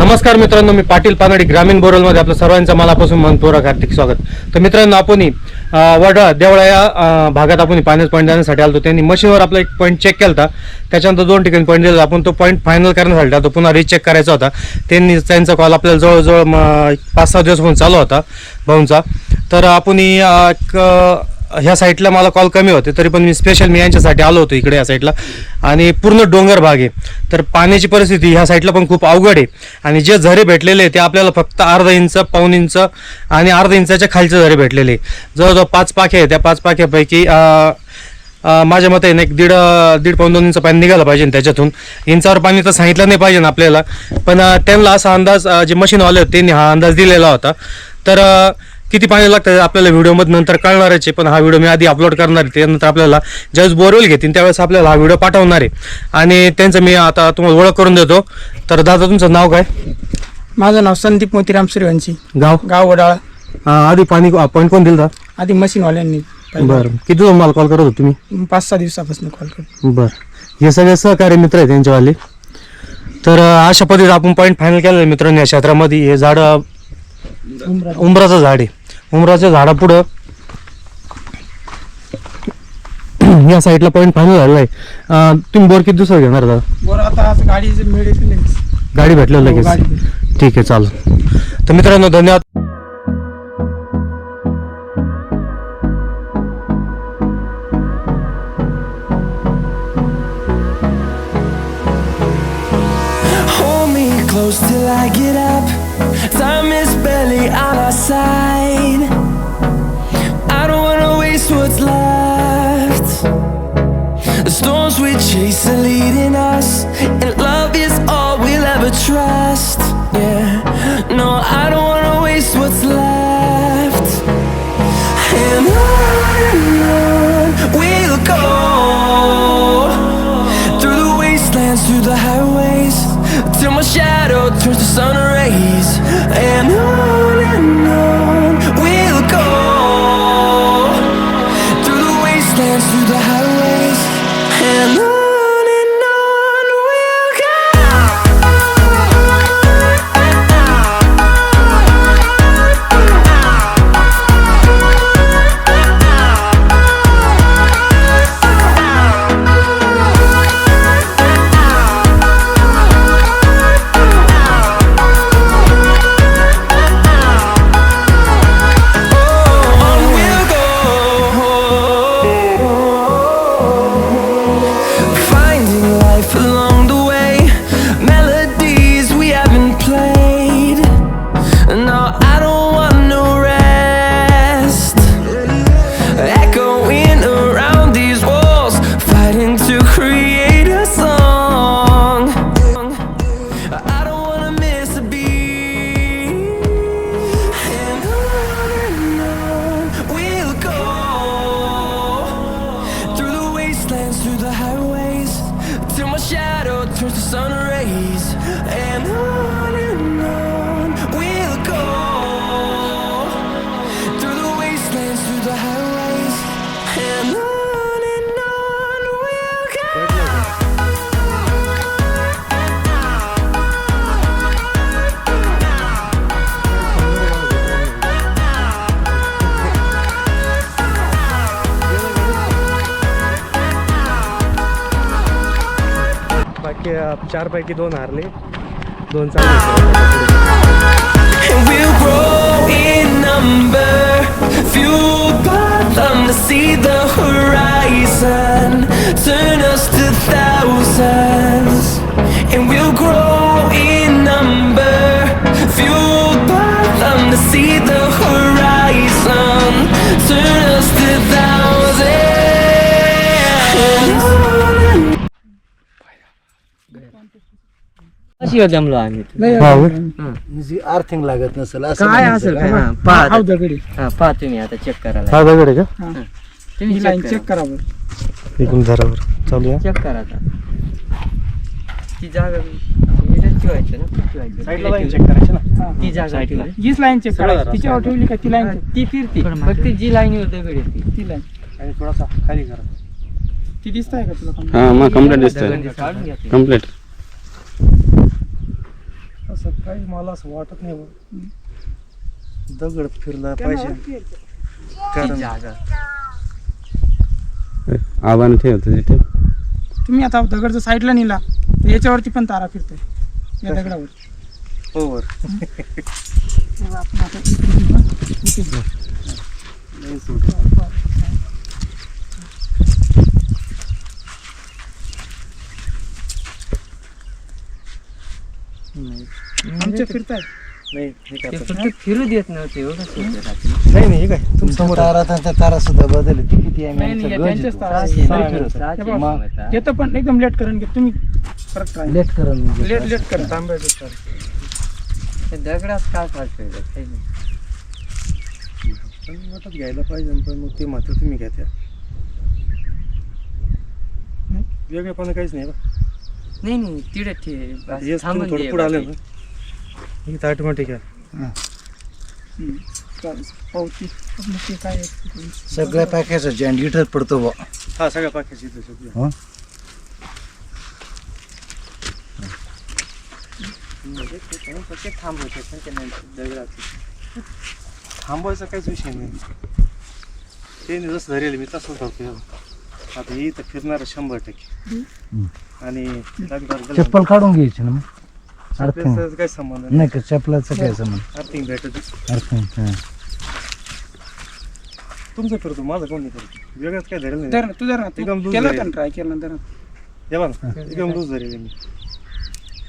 नमस्कार मित्रांनो मी पाटील पानडी ग्रामीण बोरलमध्ये आपलं सर्वांचं मनापासून मनपूर्वक हार्दिक स्वागत. तर मित्रांनो आपण वडा देवळा या भागात आपण पाण्यात पॉईंट देण्यासाठी आलो त्यांनी मशीनवर आपला एक पॉईंट चेक केला होता त्याच्यानंतर दोन ठिकाणी पॉईंट दिला आपण तो पॉईंट फायनल करण्यासाठी तो पुन्हा रिचेक करायचा होता. त्यांनी त्यांचा कॉल आपल्याला जवळजवळ पाच सहा दिवस दिवसापासून चालू होता भाऊंचा. तर आपण एक, ह्या साईडला मला कॉल कमी होते तरी पण मी स्पेशल मी यांच्यासाठी आलो होतो इकडे या साईडला आणि पूर्ण डोंगर भाग आहे. तर पाण्याची परिस्थिती ह्या साईडला पण खूप अवघड आहे. आणि जे झरे भेटलेले ते आपल्याला फक्त अर्धा इंच पाऊन इंच आणि अर्धा इंचाच्या खालचे झरे भेटलेले जवळजवळ पाच पाखे आहे त्या पाच पाख्यापैकी माझ्या मते ना एक दीड दीड पाऊन दोन इंच पाणी निघालं पाहिजे त्याच्यातून. इंचावर पाणी तर सांगितलं नाही पाहिजे ना आपल्याला. पण त्यांना असा अंदाज जे मशीनवाले होते त्यांनी हा अंदाज दिलेला होता. तर किती पाणी लागतं आपल्याला व्हिडिओमध्ये नंतर कळणारच आहे पण हा व्हिडिओ मी आधी अपलोड करणार आहे त्यानंतर आपल्याला ज्यावेळेस बोरवेल घेतील त्यावेळेस आपल्याला हा व्हिडिओ पाठवणार आहे. आणि त्यांचं मी आता तुम्हाला ओळख करून देतो. तर दादा तुमचं नाव काय? माझं नाव संदीप मोतीराम सूर्यवंशी गाव? गाव वडाळा. आधी पाणी पॉईंट कोण दिलं? आधी मशीनवाल्यांनी पहिलं. बरं. किती दिवस मला कॉल करत होते तुम्ही? पाच सहा दिवसापासून कॉल करतो. बर. हे सगळे सहकारी मित्र आहेत त्यांच्यावाले तर अं, अशा पद्धतीने आपण पॉईंट फायनल केलेलं आहे मित्रांनी या क्षेत्रामध्ये. हे झाड अं, उंबराचं झाड आहे. उंबराच्या झाडापुढं या साईडला पॉईंट फायनल झालेला आहे. अं, तुम्ही बोर किती दिवसात घेणार दादा? बरं आता आज गाडी मिळेल गाडी भेटलं लगेच. हो, गाडी ठीक आहे चालेल. तर मित्रांनो धन्यवाद. Close till I get up. Chase are leading us, sunrise number, fueled by them to see the horizon, turn us to thousands. कशी जमलो आम्ही? अर्थिंग लागत नसेल असं काय असेल? का? हा, पहा हाव दगडी. हा पहा तुम्ही आता चेक करायला. हा दगड आहे का तुम्ही ही लाईन चेक करा. करा बरं. इकडून धरावर चालू आहे. चेक करा आता. ती जागा इथेच ठेवायची ना कुठे ठेवायची? करायची ना. ती जागा ठेवायची. हीच लाईन चेक सरळ करा धरा, तिच्यावर ठेवली का ती लाईन हा, ती फिरती. फक्त जी लाईनीवर दगड येते ती. लाईन आणि थोडासा खाली करा. ती दिसत आहे का तुला? हा मग कंप्लीट दिसतंय. दगड काढून घ्या ते. कंप्लीट तसं काही मला असं वाटत नाही बा. दगड फिरला पाहिजे. कारण आव्हान ठेवतो तिथे? तुम्ही आता दगड जर साईडला नेला तर याच्यावरती पण तारा फिरतोय. या दगडावर हो वर. मग आपण आता इकडे घेऊ ना. इथे घेऊ. नाही सोड. नाही आमच्या फिरतायत नाही हे काय ते फक्त फिरू देत नव्हते एवढं. नाही नाही हे काय? तुमचं तुमचा समोर तारा त्यांचा तारा सुद्धा बदल किती एम नाही, नाही, त्यांच्याच तारा सहाशे आहे. नाही सहा फिरत, सहाशे. बघ, नाही होता. येतं पण एकदम लेट करून घे. तुम्ही लेट करून म्हणजे लेट लेट करा. ते दगडात काय? काही नाही. पण घ्यायला पाहिजे पण मग ते मात्र तुम्ही घ्या त्या वेगळेपणा काहीच नाही बा. नाही नाही तिकडे हेच थांबून दे पुढे आले. ना इथं ऑटोमॅटिक आहे. पावती ते काय? सगळ्या पॅकेज जॉईंट लिटर पडतो बा हा सगळ्या पाक्याची इथं सगळं ते ते दगडात थांबवायचा काहीच विषय नाही ते नाही जसं धरेल मी तसं धरतो आता हे इथं फिरणार शंभर टक्के. आणि चप्पल काढून घ्यायची ना मग? अर्थिंग त्याचा काही संबंध नाही. नाही का? चपलाचं काय संबंध? अर्थिंग भेटत अर्थिंग हा. तुमचं फिरतो माझं कोण नाही करतो? वेगळंच काय धरेल धर नाही. ना, तू धर ना तू एकदम दूध केलं. होतं ना ट्राय केलं नंतर हे बघा ना एकदम लूज धरेल मी.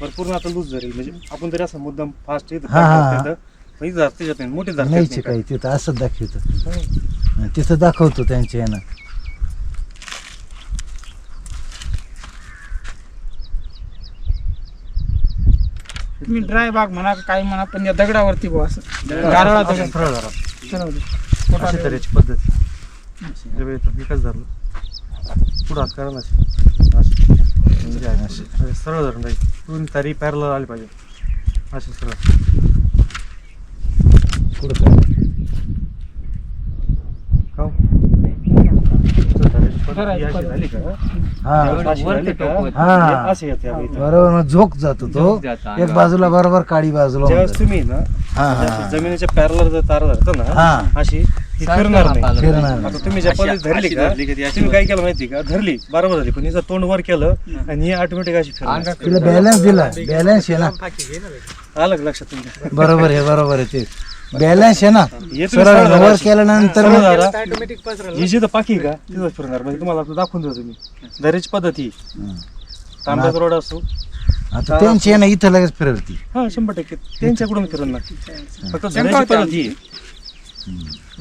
भरपूर आता लूज धरेल. म्हणजे आपण तरी असं मुद्दाम फास्ट येतं हा, हा, हा. म्हणजे नाही मोठी धरते नाहीचे काही तिथं असं दाखवतं. तिथं दाखवतो त्यांच्या यानं. तुम्ही ड्राय बाग म्हणा का काही म्हणा पण या दगडावरती बो असं गारळा दगड सरळ धरा सरळ दे. अशी तऱ्हेची पद्धत धरलं पुढं हात करा ना अशी. अशी. म्हणजे आहे, अशी. अशी सरळ धरून राहील दोन तारी पॅरल आली पाहिजे अशी सरळ पुढं काय? का हो? तुमचं धरायची पद्धत ही अशी झाली का हा एवढं अशी वरती झाली का? टोक होतं. हा. हे अशी येते आता इथं. बरोबर मग झोक जातो तो झोक जातो एक. बाजूला बरोबर काळी बाजूला ज्यावेळेस. तुम्ही ना हा हा जमिनीच्या पॅरलर जर तारा धरता ना हा. अशी ही सारखं फिरणार नाही फिरणार. नाही. आता तुम्ही ज्या अशी- धरली अशी का धरली का ती अशी तुम्ही काय केलं माहिती का धरली बरोबर झाली पण हिचं तोंड वर केलं आणि ही ऑटोमॅटिक अशी फिरणार तिला बॅलन्स दिला बॅलन्स आहे ना आलं का लक्षात तुमच्या बरोबर आहे बरोबर आहे ते बॅलन्स आहे ना. सरळ अशी. केल्यानंतर मग. ही जिथं पाकी आहे का? तिथं फिरणार. म्हणजे तुम्हाला आता दाखवून देतो तुम्ही धरायची पद्धत. ही तांब्याचा रोड असतो आता त्यांची आहे ना इथं लगेच फिरवती. हा शंभर टक्के. त्यांच्याकडून फिरणार फक्त धरायची पद्धत. ही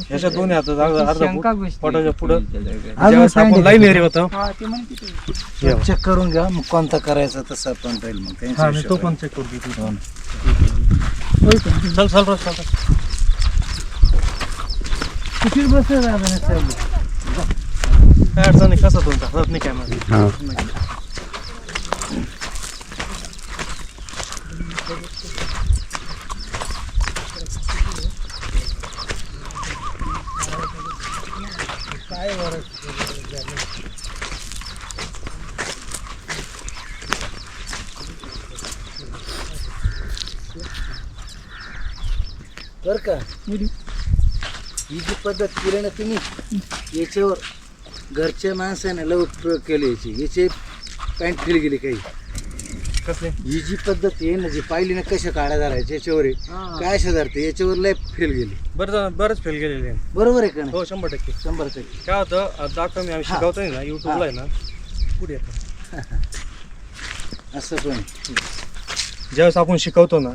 ह्याच्या दोन्ही हातात अर्धा फूट पोटाच्या पुढं. ज्यावेळेस आपण. लाईन एरिया होतं. हा ते म्हणते ते. चेक करून घ्या. मग कोणता करायचा तसा पण राहील मग. त्यांच्या हा मी तो हिशोबाने. पण चेक हो? चल चल. किती बसलं अडचण कसं तुमचा हातात नाही काय माझं हा बरं का. ही जी पद्धत केली ना तुम्ही याच्यावर घरच्या माणसाने लव प्रयोग केले याची. याचे पॅन्ट फेल गेली काही. कसले? ही जी पद्धत आहे ना जी पाहिली ना कशा काड्या धरायच्या याच्यावर आहे. काय अशा धरते याच्यावर लय फेल गेली बरं बरंच फेल गेलेले आहे. बरोबर आहे का नाही? हो शंभर टक्के. शंभर टक्के. काय होतं दाखवा मी आम्ही शिकवतोय ना युट्यूबला आहे ना. पुढे येतं. असं पण आहे. ज्यावेळेस आपण शिकवतो ना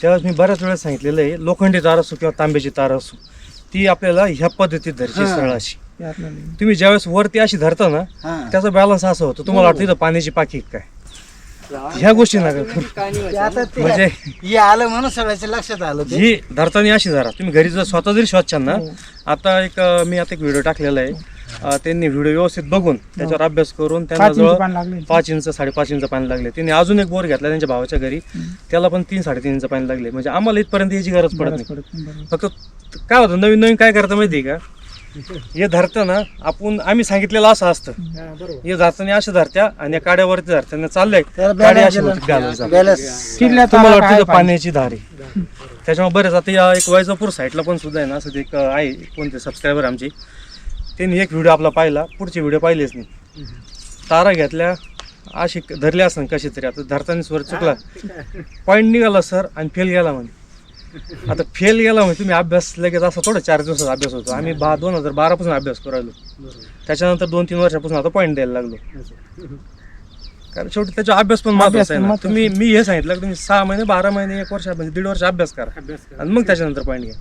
त्यावेळेस मी बऱ्याच वेळेस सांगितलेलं आहे लोखंडी तार असो किंवा तांब्याची तार असो. ती आपल्याला ह्या पद्धतीत धरची हा. सरळ अशी ते आपल्याला तुम्ही ज्यावेळेस वरती अशी धरता ना हा. त्याचा बॅलन्स असं होतं. तुम्हाला वाटतं इथं पाण्याची पाकी काय? ह्या गोष्टी नका करू. म्हणजे हे आलं म्हणून सगळ्याच्या लक्षात आलं ते. ही धरताना अशी धरा तुम्ही घरी जर स्वतः जरी शोधशाल ना आता एक अं, मी आता एक व्हिडिओ टाकलेला आहे. अं, त्यांनी व्हिडिओ व्यवस्थित बघून त्याच्यावर अभ्यास करून त्यांना पाच इंच जवळ पाच इंच साडेपाच इंच पाणी लागले. त्यांनी अजून एक बोर घेतला त्यांच्या भावाच्या घरी. त्याला पण तीन साडेतीन इंच पाणी लागले. म्हणजे आम्हाला इथपर्यंत याची गरज पडत नाही. फक्त काय होतं नवीन नवीन काय करता माहिती आहे का? हे धरतं ना आपण आम्ही सांगितलेलं असं असतं. हा, धरताना अशा धरत्या आणि या काड्यावरती धरताना चाललंय. अशी. होती तुम्हाला वाटतं पाण्याची धार? आहे त्याच्यामुळे बरेच आता या एक वैजापूर साईडला पण सुद्धा आहे ना असं एक आहे कोणते सबस्क्रायबर आमचे. त्यांनी एक व्हिडिओ आपला पाहिला पुढचे व्हिडिओ पाहिलेच नाही. तारा घेतल्या अशी धरली असं कशी तरी आता धरताना स्वर चुकला. पॉईंट निघाला सर आणि फेल गेला म्हणे. आता फेल गेला म्हणजे तुम्ही अभ्यास लगेच असा थोडा चार दिवसाचा अभ्यास होतो. आम्ही बा दोन हजार बारापासून अभ्यास करायलो त्याच्यानंतर दोन तीन वर्षापासून आता पॉईंट द्यायला लागलो. कारण शेवटी त्याचा अभ्यास पण महत्त्वाचा आहे ना. तुम्ही मी हे सांगितलं की तुम्ही सहा महिने बारा महिने एक वर्ष म्हणजे दीड वर्ष अभ्यास करा. आणि मग त्याच्यानंतर पॉईंट घ्या.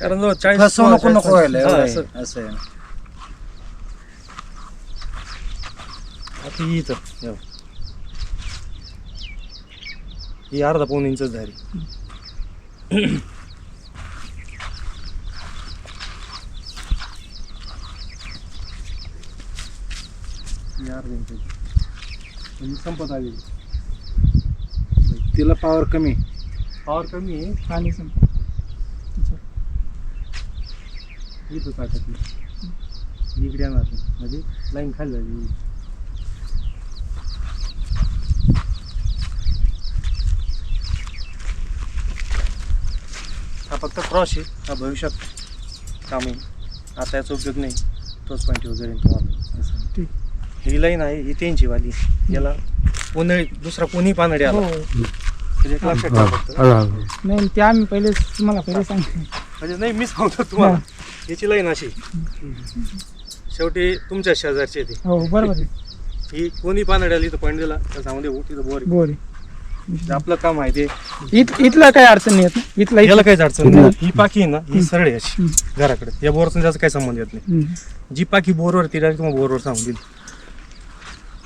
कारण जवळ चाळीस नको व्हायला हा, असं. आहे. आता ही इथं. ही अर्धा पाऊन इंच झाली. इंच म्हणजे संपत आली. तिला पॉवर कमी. पॉवर कमी आहे. पाणी सम- इथं टाकत इकडे येणार नाही. म्हणजे लाईन खाली झाली हा फक्त क्रॉस आहे. हा भविष्यात काम. येईल आता याचा उपयोग नाही. तोच पॉईंट वगैरे तुम्हाला. असं. ठीक. ही लाईन आहे ही त्यांची वाली याला उन्हाळी दुसरा कोणी पानडी आला. हो. म्हणजे एक लक्षात ठेवा फक्त. नाही ते आम्ही पहिले तुम्हाला पहिले सांगितलं म्हणजे नाही मी सांगतो तुम्हाला. याची लाईन अशी. शेवटी तुमच्या शेजारची आहे ती. हो बरोबर आहे. ही कोणी पानडी आली तर पॉईंट दिला. त्याच्यामध्ये हो तिथं बोर आहे. बोर आहे. आपलं काम आहे ते. इत इथला काही अडचण नाही येत ना? इथला याला काहीच अडचण नाही. ही पाकी आहे ना ही सरळ आहे अशी घराकडे. या बोरचा त्याचा काही संबंध येत नाही. हम्म. जी पाकी बोरवर ती डायरेक्ट मग बोरवर सांगून दिली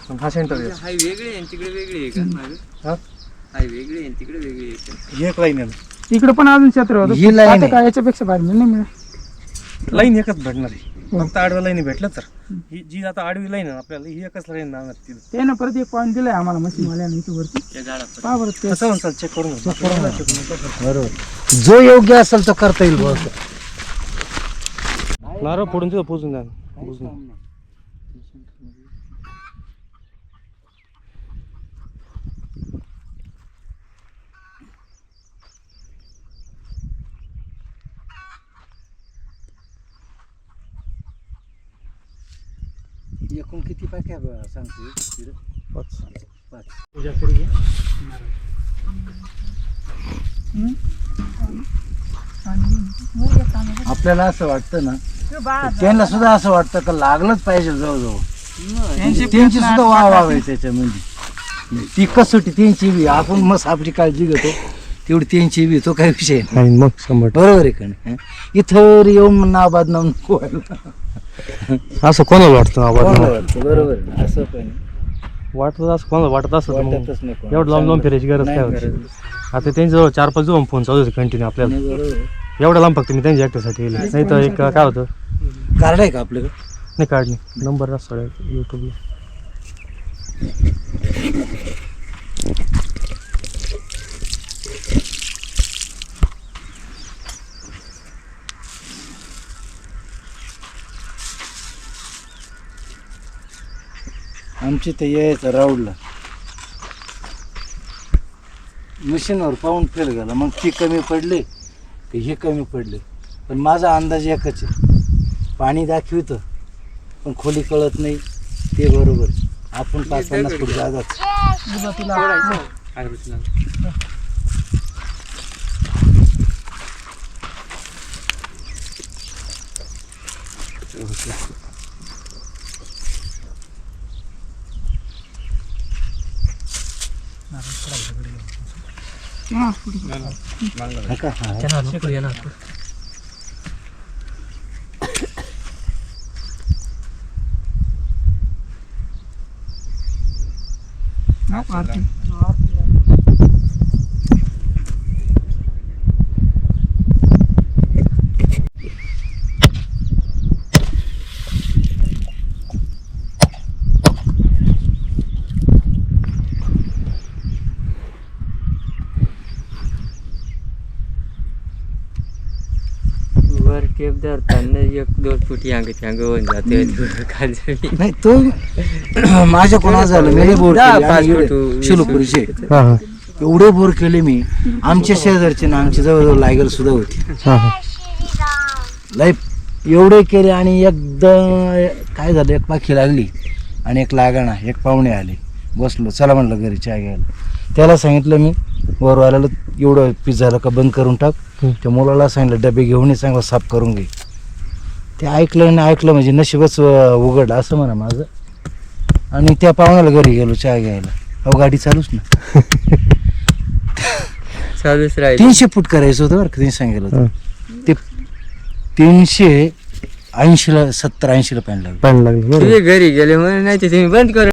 पण हा सेंटर आहे. हाय वेगळी आहे तिकडे वेगळी आहे का? मागं? हा? हाय वेगळी आहे आणि तिकडे वेगळी आहे. का? ही एक लाईन आहे ना. इकडे पण अजून क्षेत्र ही होतं line आता आहे. काय याच्यापेक्षा बाहेर नाही मिळत. लाईन एकच भेटणार आहे. फक्त आडव्या लाईनी भेटल्या तर. ही जी आता आडवी लाईन आहे आपल्याला ही एकच लाईन राहणार तिथं. ते ना परत एक पॉईंट दिलाय आम्हाला मशीन वाल्याने इथे वरती त्या झाडात पहा बरं ते. कसं म्हणसाल चेक करून. बरोबर. जो योग्य असेल तो करता येईल बघ नारळ फोडून तिथं पोचून द्या पोचून एकूण किती पाक्या ब- सांगते? पाच. पाच. पूजा करू आपल्याला असं वाटतं ना त्यांना सुद्धा असं वाटतं का लागलंच पाहिजे जवळजवळ. त्यांची सुद्धा वाह वाह आहे त्याच्यामध्ये. ती कसोटी त्यांची बी. आपण मस्त आपली काळजी घेतो. तेवढी त्यांची बी तो काही विषय नाही. नाही मग शंभर बरोबर आहे का नाही? हं? इथं येऊन नाव बदनाम नको व्हायला. असं कोणाला वाटतं कोणाला वाटतं? बरोबर आहे. ना? असं पण वाटत असं कोणाला वाटत असं तर मग वाटतच नाही कोणाला. एवढं लांब लांब फिरायची गरज नाही काय होती? गरज. आता त्यांच्याजवळ चार पाच दोन फोन चालू होते कंटिन्यू आपल्याला. नाही, बरोबर आहे. एवढं लांब फक्त मी त्यांच्या ॲक्टिव्हसाठी गेले. नाही तर एक काय होतं? कार्ड आहे का आपल्याकडे? नाही काढणे नंबर असतो यूट्यूबला आमची ते यायचं राऊडला मशीनवर पाहून फेल गेला मग ती कमी पडली की हे कमी पडले पण माझा अंदाज एकच आहे पाणी दाखवितं पण खोली कळत नाही ते बरोबर. आपण पाच पन्नास फूट जागाच नका हा. वर धरताना एक दोन फुटी अंग अंग होऊन जाते. खाली नाही तो माझ्या कोणा झालं मी बोर केले. पाच आणि फुट, एवढे वीस शिलपुरीचे. हा हा. एवढे बोर केले मी. आमच्या शेजारचे ना आमच्या जवळजवळ लायगल सुद्धा होती. हा हा. लय एवढे केले आणि एकदम काय झालं एक पाखी लागली आणि एक लागाणा एक पाहुणे आले. बसलो चला म्हणलं घरी चहा घ्यायला. त्याला सांगितलं मी वरवाल्याला एवढं पीस झालं का बंद करून टाक. त्या मुलाला सांगितलं डबे घेऊन ये चांगला साफ करून घे. ते ऐकलं आणि ऐकलं म्हणजे नशीबच उघडलं असं म्हणा माझं. आणि त्या पाहुण्याला घरी गेलो चहा घ्यायला. अहो गाडी चालूच ना. चालूच राहील. तीनशे फूट करायचं होतं बरं का त्यांनी सांगितलं. होतं. ते तीनशे ऐंशीला सत्तर ऐंशीला पाणी लागलं. पाणी लागलं घरी गेले म्हणून नाही ते तुम्ही बंद करून